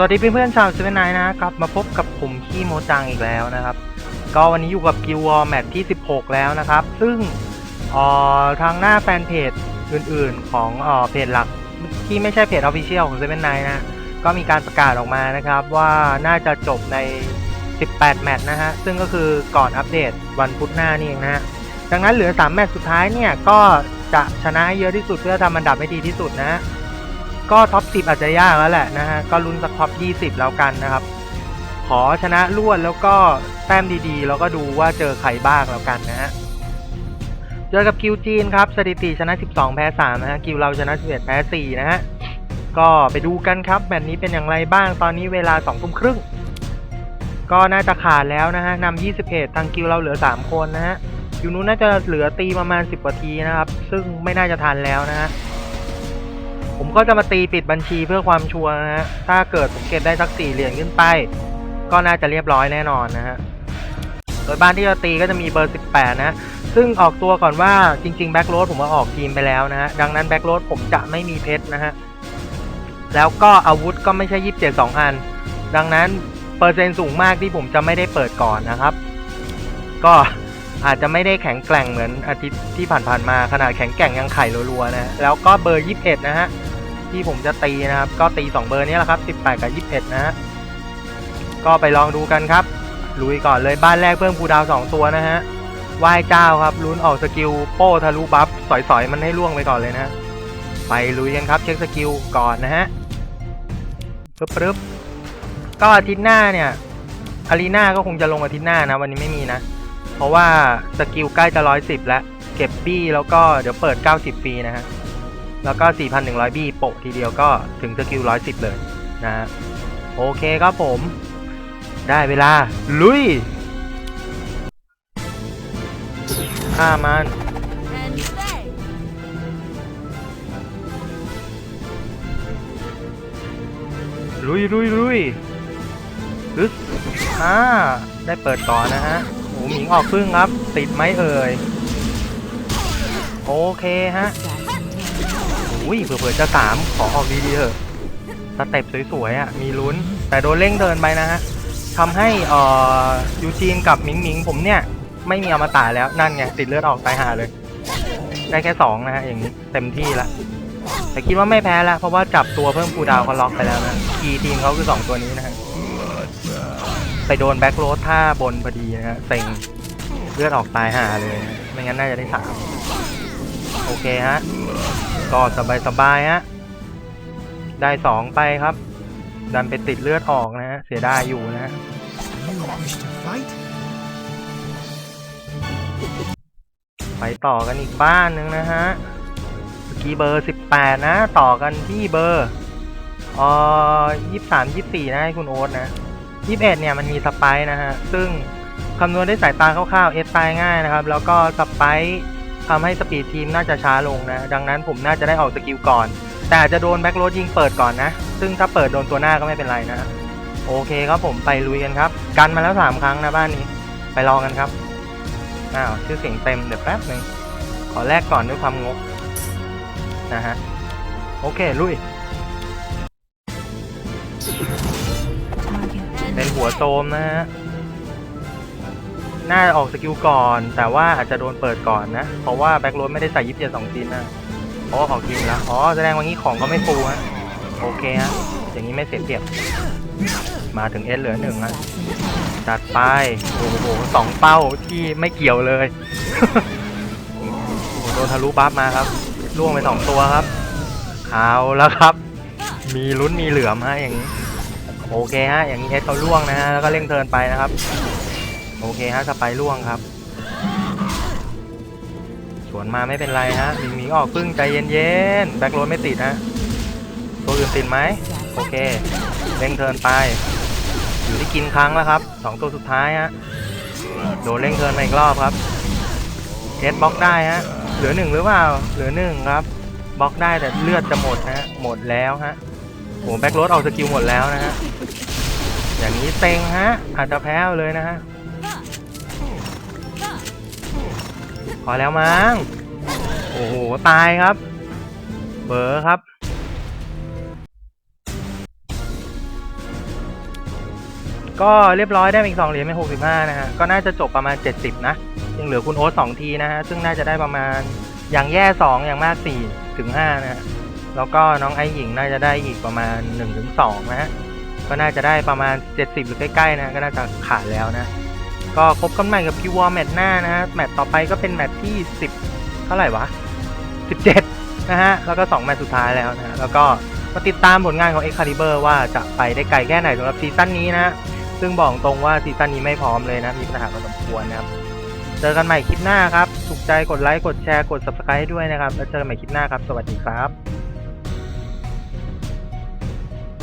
สวัสดีเพื่อนๆชาวเซเว่นไนนะครับมาพบกับผมขี้โมจังอีกแล้วนะครับ ก็วันนี้อยู่กับกิววอร์แมทที่ 16 แล้วนะครับ ซึ่งออทางหน้าแฟนเพจอื่นๆของออเพจหลักที่ไม่ใช่เพจออฟฟิเชียลของเซเว่นไนนะ ก็มีการประกาศออกมานะครับ ว่าน่าจะจบใน 18 แมตช์นะฮะ ซึ่งก็คือก่อนอัปเดตวันพุธหน้านี่เองนะฮะดังนั้นเหลือ 3 แมตช์สุดท้ายเนี่ยก็จะชนะให้เยอะที่สุดเพื่อทำอันดับให้ดีที่สุดนะฮะ ก็ท็อป 10 อาจจะยากแล้วแหละนะฮะ ก็ลุ้นสักท็อป 20 แล้วกันนะครับ ขอชนะรวดแล้วก็แต้มดีๆ แล้วก็ดูว่าเจอใครบ้างแล้วกันนะฮะเจอกับคิวจีนครับ สถิติชนะ 12 แพ้ 3 นะฮะ คิวเราชนะ 11 แพ้ 4 นะฮะ ก็ไปดูกันครับแมตช์นี้เป็นอย่างไรบ้าง ตอนนี้เวลา2ทุ่มครึ่ง ก็น่าจะขาดแล้วนะฮะนำ21 ทางคิวเราเหลือ 3 คนนะฮะคิวนู้นน่าจะเหลือตีประมาณ 10กว่าทีนะครับ ซึ่งไม่น่าจะทันแล้วนะฮะ ผมก็จะมาตีปิดบัญชีเพื่อความชัวร์นะฮะ ถ้าเกิดผมเก็บได้สักสี่เหรียญขึ้นไป ก็น่าจะเรียบร้อยแน่นอนนะฮะ โดยบ้านที่จะตีก็จะมีเบอร์ 18 นะ ซึ่งออกตัวก่อนว่าจริงๆแบ็กโรดผมว่าออกทีมไปแล้วนะฮะ ดังนั้นแบ็กโรดผมจะไม่มีเพชรนะฮะ แล้วก็อาวุธก็ไม่ใช่ 27 2 อัน ดังนั้นเปอร์เซ็นต์สูงมากที่ผมจะไม่ได้เปิดก่อนนะครับ ก็อาจจะไม่ได้แข็งแกร่งเหมือนอาทิตย์ที่ผ่านๆมาขนาดแข็งแกร่งยังไข่รัวๆนะฮะแล้วก็เบอร์ 21 นะฮะ ที่ผมจะตีนะครับ ก็ตี 2 เบอร์นี้แหละครับ 18 กับ 21 นะฮะก็ไปลองดูกันครับลุยก่อนเลยบ้านแรกเพิ่มคูดาว 2 ตัวนะฮะไหว้เจ้าครับลุ้นออกสกิลโป้ทะลุบัฟสอยๆ มันให้ล่วงไปก่อนเลยนะไปลุยกันครับเช็คสกิลก่อนนะฮะปึ๊บปึ๊บก็อาทิตย์หน้าเนี่ยอารีนาก็คงจะลงอาทิตย์หน้านะวันนี้ไม่มีนะ เพราะว่าสกิลใกล้จะร้อยสิบแล้ว เก็บบี้แล้วก็เดี๋ยวเปิด 90ฟรีนะฮะ แล้วก็ 4,100 บี้โปะทีเดียวก็ถึงสกิล 110 เลยนะฮะโอเคครับผม ได้เวลา ลุยฆ่ามันลุยลุยลุยฮึอ่าได้เปิดก่อนนะฮะโอ้หมิงออกพึ่งครับ ติดไหมเอ่ย โอเคฮะ อุ้ยเผื่อๆจะสามขอออกดีๆเถอะสเต็ปสวยๆอะมีลุ้น แต่โดนเร่งเดินไปนะฮะทำให้อ่อยูจีนกับมิงมิงผมเนี่ย ไม่มีอมตะแล้วนั่นไงติดเลือดออกตายหาเลย ได้แค่สองนะฮะอย่างนี้เต็มที่ละแต่คิดว่าไม่แพ้แล้วเพราะว่าจับตัวเพิ่มคูดาวเขาล็อกไปแล้วนะคีทีมเขาคือสองตัวนี้นะฮะไปโดนแบ็คโรสท่าบนพอดีนะฮะเซ็งเลือดออกตายหาเลย ไม่งั้นน่าจะได้สามโอเคฮะ ก็สบายสบายๆฮะ ได้สองไปครับ ดันไปติดเลือดออกนะฮะ เสียดายอยู่นะฮะ wish to fight? ไปต่อกันอีกบ้านหนึ่งนะฮะเมื่อกี้เบอร์18นะ ต่อกันที่เบอร์เอ่อ23 24นะให้คุณโอ๊ตนะ21เนี่ยมันมีสไปร์นะฮะ ซึ่งคำนวณได้สายตาคร่าวๆ เอสตายง่ายนะครับ แล้วก็สไปร์ ทำให้สปีดทีมน่าจะช้าลงนะ ดังนั้นผมน่าจะได้ออกสกิลก่อน แต่อาจจะโดนแบ็คโรดยิงเปิดก่อนนะ ซึ่งถ้าเปิดโดนตัวหน้าก็ไม่เป็นไรนะ โอเคครับผมไปลุยกันครับ กันมาแล้ว 3 ครั้งนะบ้านนี้ ไปลองกันครับ อ้าวชื่อเสียงเต็มเดี๋ยวแป๊บหนึ่งขอแลกก่อนด้วยความงกนะฮะ โอเคลุย เป็นหัวโจมนะฮะ น่าออกสกิลก่อน แต่ว่าอาจจะโดนเปิดก่อนนะ เพราะว่าแบ็คโรดไม่ได้ใส่ยิบเจ็ดสองชิ้นนะเพราะว่าออกทีมแล้วอ๋อแสดงว่างี้ของก็ไม่ฟูฮะโอเคฮะอย่างนี้ไม่เสียเปรียบ มาถึงเอสเหลือหนึ่งฮะจัดไปโอ้โหสองเป้าที่ไม่เกี่ยวเลยโอ้โหโดนทะลุบัฟมาครับล่วงไปสองตัวครับเอาแล้วครับ มีลุ้นมีเหลือมฮะอย่างนี้โอเคฮะอย่างนี้เอสเขาล่วงนะฮะแล้วก็เร่งเทินไปนะครับ โอเคฮะสไปร์ล่วงครับสวนมาไม่เป็นไรฮะหมิงหมิงออกพึ่งใจเย็นๆแบ็คโรดไม่ติดฮะตัวอื่นติดไหมโอเคเร่งเทินไปอยู่ที่กินครั้งแล้วครับสองตัวสุดท้ายฮะโดนเร่งเทินมาอีกรอบครับเอสบล็อกได้ฮะเหลือหนึ่งหรือเปล่าเหลือหนึ่งครับบล็อกได้แต่เลือดจะหมดนะฮะหมดแล้วฮะโอ้แบ็คโรดออกสกิลหมดแล้วนะฮะอย่างนี้เต็งฮะอาจจะแพ้เลยนะฮะ อแล้วมั้ง โอ้โห ตายครับ เบอร์ครับ ก็เรียบร้อยได้อีกสองเหรียญเป็นหกสิบห้านะฮะ ก็น่าจะจบประมาณเจ็ดสิบนะ ยังเหลือคุณโอ๊ตสองทีนะฮะ ซึ่งน่าจะได้ประมาณอย่างแย่สองอย่างมากสี่ถึงห้านะฮะ แล้วก็น้องไอหญิงน่าจะได้อีกประมาณ1นถึงสนะฮะ ก็น่าจะได้ประมาณ70หรือใกล้ๆนะ ก็น่าจะขาดแล้วนะ ก็พบกันใหม่กับคิววอลแมตช์หน้านะฮะแมตช์ต่อไปก็เป็นแมตช์ที่ 10 เท่าไหร่วะ 17 นะฮะ แล้วก็ 2 แมตช์สุดท้ายแล้วนะฮะแล้วก็มาติดตามผลงานของ Excalibur ว่าจะไปได้ไกลแค่ไหนสำหรับซีซั่นนี้นะซึ่งบอกตรงว่าซีซั่นนี้ไม่พร้อมเลยนะ มีปัญหาพอสมควรนะครับ เจอกันใหม่คลิปหน้าครับ ถูกใจกดไลค์ กดแชร์ กด subscribe ให้ด้วยนะครับ แล้วเจอกันใหม่คลิปหน้าครับ สวัสดีครับ